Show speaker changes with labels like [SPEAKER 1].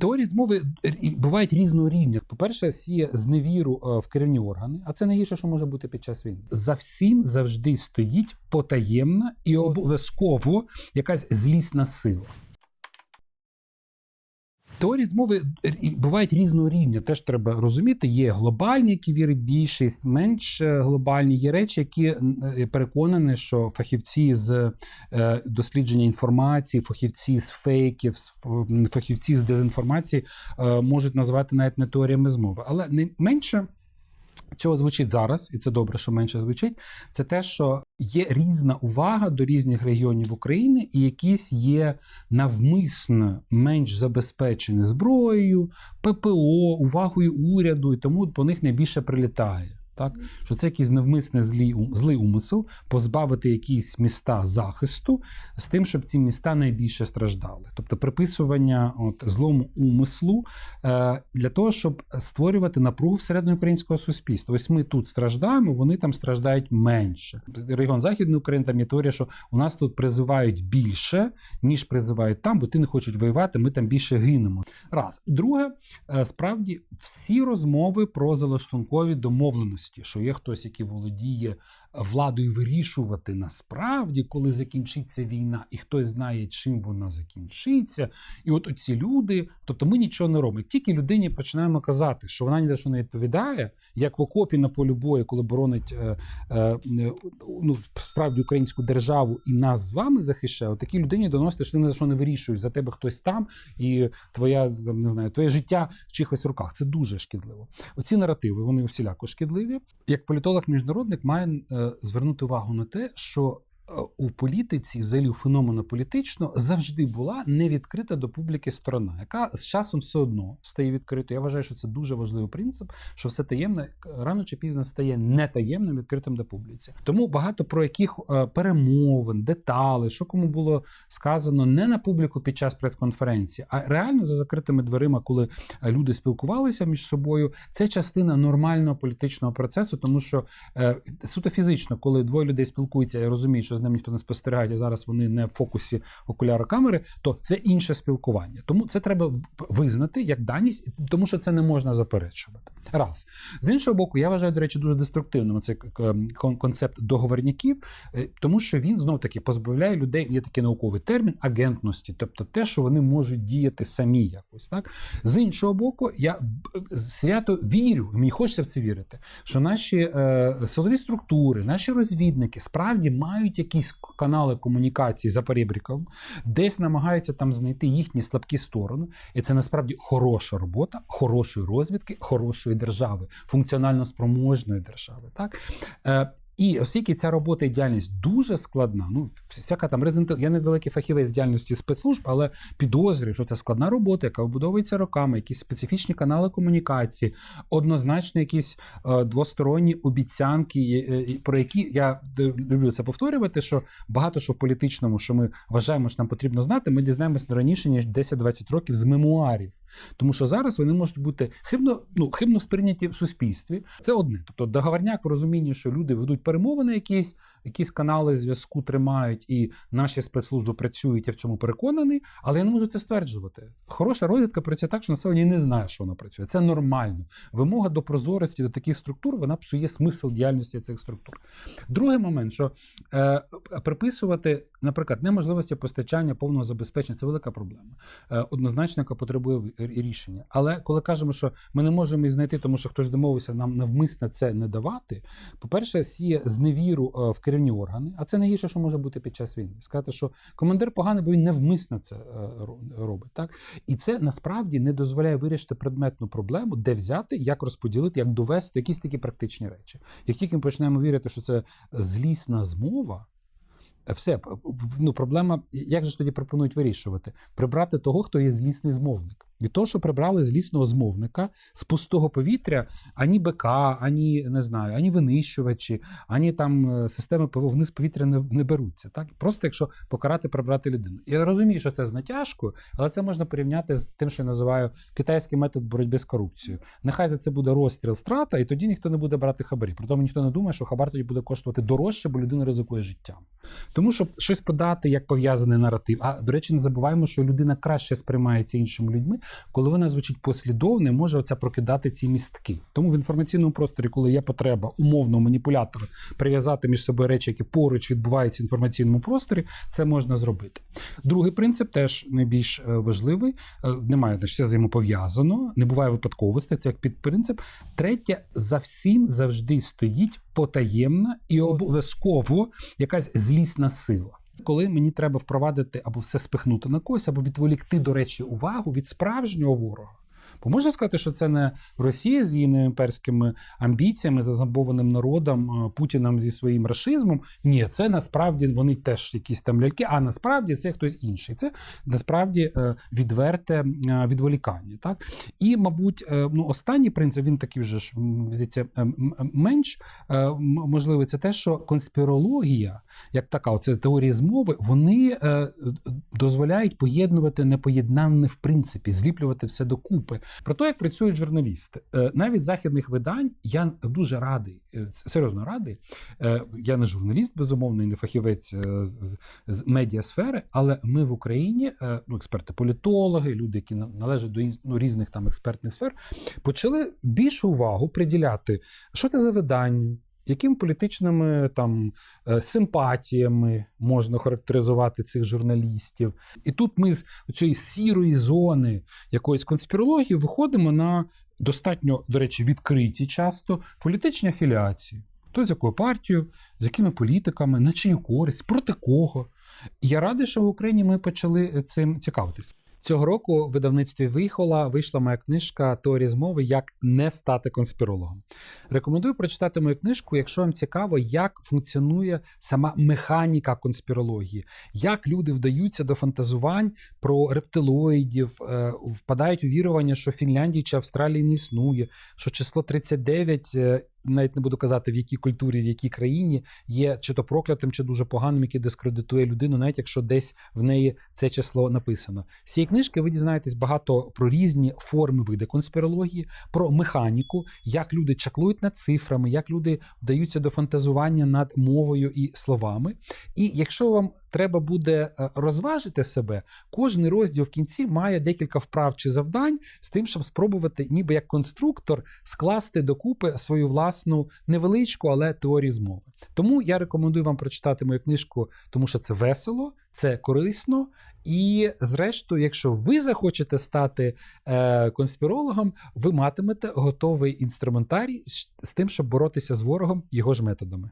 [SPEAKER 1] Теорії змови бувають різного рівня. По-перше, сіє зневіру е, в керівні органи, а це найгірше, що може бути під час війни. За всім завжди стоїть потаємна і обов'язково якась злісна сила. Теорії змови бувають різного рівня. Теж треба розуміти. Є глобальні, які вірить більшість, менш е, глобальні. Є речі, які е, переконані, що фахівці з е, дослідження інформації, фахівці з фейків, фахівці з дезінформації можуть назвати навіть не теоріями змови. Але не менше цього звучить зараз, і це добре, що менше звучить. Це те, що є різна увага до різних регіонів України, і якісь є навмисно менш забезпечені зброєю, ППО, увагою уряду, і тому по них найбільше прилітає. Так, що це якийсь навмисне злий, злий умисел позбавити якісь міста захисту з тим, щоб ці міста найбільше страждали. Тобто приписування от, злому умислу е, для того, щоб створювати напругу всередині українського суспільства. Ось ми тут страждаємо, вони там страждають менше. Регіон Західної України там є теорія, що у нас тут призивають більше, ніж призивають там, бо ти не хочуть воювати, ми там більше гинемо. Раз. Друге, е, справді всі розмови про залаштункові домовленості, що є хтось, який володіє владою вирішувати насправді, коли закінчиться війна, і хтось знає, чим вона закінчиться. І от оці люди, тобто ми нічого не робимо. Тільки людині починаємо казати, що вона ні що не відповідає, як в окопі на полі бою, коли боронить е, е, е, ну, справді українську державу і нас з вами захищає, от такій людині доносити, що ти ні за що не вирішуєш, за тебе хтось там, і твоя не знаю, твоє життя в чихось руках. Це дуже шкідливо. Оці наративи вони всіляко шкідливі. Як політолог-міжнародник має е, звернути увагу на те, що у політиці, взагалі у феномену політично, завжди була невідкрита до публіки сторона, яка з часом все одно стає відкритою. Я вважаю, що це дуже важливий принцип, що все таємне рано чи пізно стає нетаємним, відкритим до публіці. Тому багато про яких е, перемовин, детали, що кому було сказано не на публіку під час прес-конференції, а реально за закритими дверима, коли е, люди спілкувалися між собою. Це частина нормального політичного процесу, тому що е, суто фізично, коли двоє людей спілкуються, я розумію, що з ним ніхто не спостерігає, а зараз вони не в фокусі окуляра камери, то це інше спілкування. Тому це треба визнати як даність, тому що це не можна заперечувати. Раз з іншого боку, я вважаю, до речі, дуже деструктивним цей концепт договорняків, е, тому що він знов таки позбавляє людей. Є такий науковий термін агентності, тобто те, що вони можуть діяти самі якось. Так з іншого боку, я свято вірю, мені хочеться в це вірити, що наші е, силові структури, наші розвідники справді мають якісь канали комунікації за перебріком, десь намагаються там знайти їхні слабкі сторони, і це насправді хороша робота, хорошої розвідки, хорошої держави, функціонально спроможної держави. Так. І оскільки ця робота і діяльність дуже складна, ну всяка там резидент, я не великий фахівець діяльності спецслужб, але підозрюю, що це складна робота, яка вибудовується роками, якісь специфічні канали комунікації, однозначно якісь е, двосторонні обіцянки, е, е, про які я люблю це повторювати. Що багато що в політичному, що ми вважаємо, що нам потрібно знати, ми дізнаємось не раніше ніж 10-20 років з мемуарів. Тому що зараз вони можуть бути хибно, ну, хибно сприйняті в суспільстві. Це одне. Тобто договорняк в розумінні, що люди ведуть перемовини якісь, якісь канали зв'язку тримають, і наші спецслужби працюють, я в цьому переконаний, але я не можу це стверджувати. Хороша розвідка працює так, що населення не знає, що вона працює. Це нормально. Вимога до прозорості до таких структур вона псує смисл діяльності цих структур. Другий момент, що е, приписувати, наприклад, неможливості постачання повного забезпечення це велика проблема. Е, однозначно, яка потребує рішення. Але коли кажемо, що ми не можемо їх знайти, тому що хтось домовився нам навмисно це не давати. По-перше, сіє зневіру е, в керівні органи, а це найгірше, що може бути під час війни. Сказати, що командир поганий, бо він навмисно це е, робить. Так? І це насправді не дозволяє вирішити предметну проблему, де взяти, як розподілити, як довести якісь такі практичні речі. Як тільки ми починаємо вірити, що це злісна змова. Все, п- п- ну, проблема, як же ж тоді пропонують вирішувати? Прибрати того, хто є злісний змовник. Від того, що прибрали злісного змовника з пустого повітря, ані БК, ані не знаю, ані винищувачі, ані там е, системи ПВО вниз повітря не, не беруться. Так? Просто якщо покарати, прибрати людину. Я розумію, що це з натяжкою, але це можна порівняти з тим, що я називаю китайський метод боротьби з корупцією. Нехай за це буде розстріл страта, і тоді ніхто не буде брати хабарі. Притому ніхто не думає, що хабар тоді буде коштувати дорожче, бо людина ризикує життям. Тому щоб щось подати як пов'язаний наратив. А до речі, не забуваємо, що людина краще сприймається іншими людьми, коли вона звучить послідовно, може оця прокидати ці містки. Тому в інформаційному просторі, коли є потреба умовно маніпулятора прив'язати між собою речі, які поруч відбуваються в інформаційному просторі, це можна зробити. Другий принцип теж найбільш е, важливий. Е, Немає все взаємопов'язано, не буває випадковості, це як підпринцип. Третє, за всім завжди стоїть потаємна і обов'язково якась злісна сила. Коли мені треба впровадити або все спихнути на когось, або відволікти, до речі, увагу від справжнього ворога. Бо можна сказати, що це не Росія з її імперськими амбіціями, зазабованим народом, е, Путіним зі своїм рашизмом. Ні, це насправді вони теж якісь там ляльки, а насправді це хтось інший. Це насправді е, відверте е, відволікання. Так? І, мабуть, ну, останній принцип, він такий вже ж здається, менш можливий, це те, що конспірологія, як така, оце теорії змови, вони дозволяють поєднувати непоєднане в принципі, зліплювати все докупи. Про те, як працюють журналісти, Е, навіть західних видань, я дуже радий, е, серйозно радий. Е, Я не журналіст, безумовно, і не фахівець з- медіасфери, але ми в Україні, ну, експерти, політологи, люди, які на- належать до ну, різних там експертних сфер, почали більшу увагу приділяти, що це за видання. Яким політичними там е, симпатіями можна характеризувати цих журналістів? І тут ми з цієї сірої зони якоїсь конспірології виходимо на достатньо, до речі, відкриті часто політичні афіліації. Хто з якою партією, з якими політиками, на чию користь, проти кого. І я радий, що в Україні ми почали цим цікавитися. Цього року в видавництві Вихола вийшла моя книжка Теорії змови Як не стати конспірологом. Рекомендую прочитати мою книжку, якщо вам цікаво, як функціонує сама механіка конспірології, як люди вдаються до фантазувань про рептилоїдів, е, впадають у вірування, що Фінляндії чи Австралії не існує, що число 39, е, навіть не буду казати в якій культурі, в якій країні є чи то проклятим, чи дуже поганим, яке дискредитує людину, навіть якщо десь в неї це число написано. З цієї книжки ви дізнаєтесь багато про різні форми види конспірології, про механіку, як люди чаклують над цифрами, як люди вдаються до фантазування над мовою і словами. І якщо вам треба буде е, розважити себе, кожний розділ в кінці має декілька вправ чи завдань з тим, щоб спробувати, ніби як конструктор, скласти докупи свою власну невеличку, але теорію змови. Тому я рекомендую вам прочитати мою книжку, тому що це весело, це корисно. І, зрештою, якщо ви захочете стати е, конспірологом, ви матимете готовий інструментарій з- з тим, щоб боротися з ворогом його ж методами.